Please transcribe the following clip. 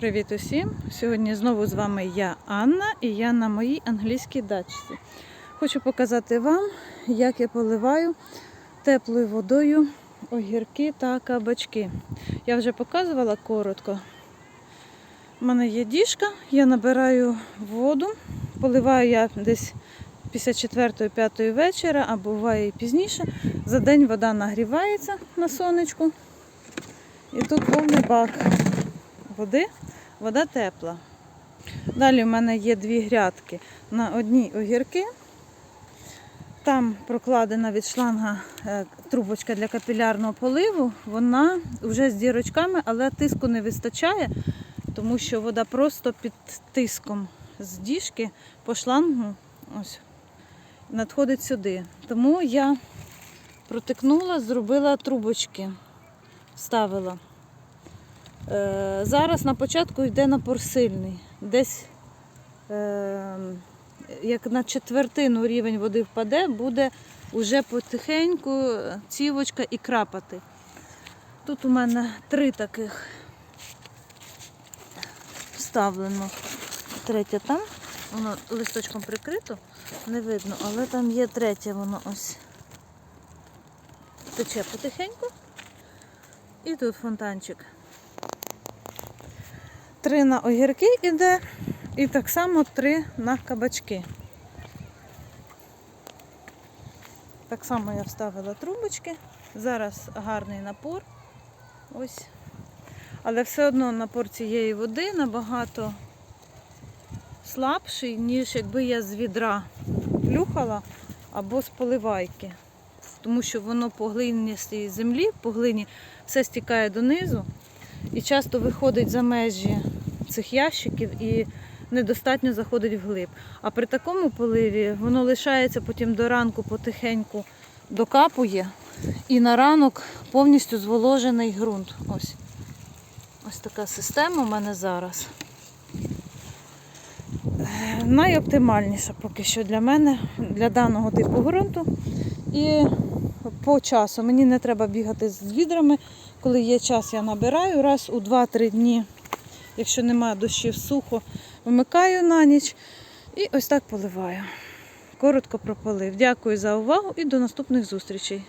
Привіт усім! Сьогодні знову з вами я Анна і я на моїй англійській дачці. Хочу показати вам, як я поливаю теплою водою огірки та кабачки. Я вже показувала коротко. У мене є діжка, я набираю воду, поливаю я десь після 4-5 вечора, а буває і пізніше. За день вода нагрівається на сонечку. І тут повний бак води, вода тепла. Далі в мене є дві грядки. На одній огірки. Там прокладена від шланга е, трубочка для капілярного поливу. Вона вже з дірочками, але тиску не вистачає, тому що вода просто під тиском з діжки по шлангу ось, надходить сюди. Тому я протикнула, зробила трубочки, вставила. Е, Зараз на початку йде напор сильний. Десь е, як на четвертину рівень води впаде, буде вже потихеньку цівочка і крапати. Тут у мене три таких вставлено. Третє там, воно листочком прикрито, не видно, але там є третє, воно ось тече потихеньку. І тут фонтанчик. Три на огірки йде, і так само три на кабачки. Так само я вставила трубочки. Зараз гарний напор. Ось. Але все одно напор цієї води набагато слабший, ніж якби я з відра плюхала або з поливайки. Тому що воно по глиністій землі, по глині все стікає донизу і часто виходить за межі цих ящиків і недостатньо заходить вглиб. А при такому поливі воно лишається потім до ранку потихеньку докапує і на ранок повністю зволожений ґрунт. Ось. Ось така система у мене зараз. Е, Найоптимальніша поки що для мене, для даного типу ґрунту. І по часу мені не треба бігати з відрами. Коли є час, я набираю раз у 2-3 дні. Якщо немає дощів сухо, вмикаю на ніч і ось так поливаю. Коротко прополив. Дякую за увагу і до наступних зустрічей.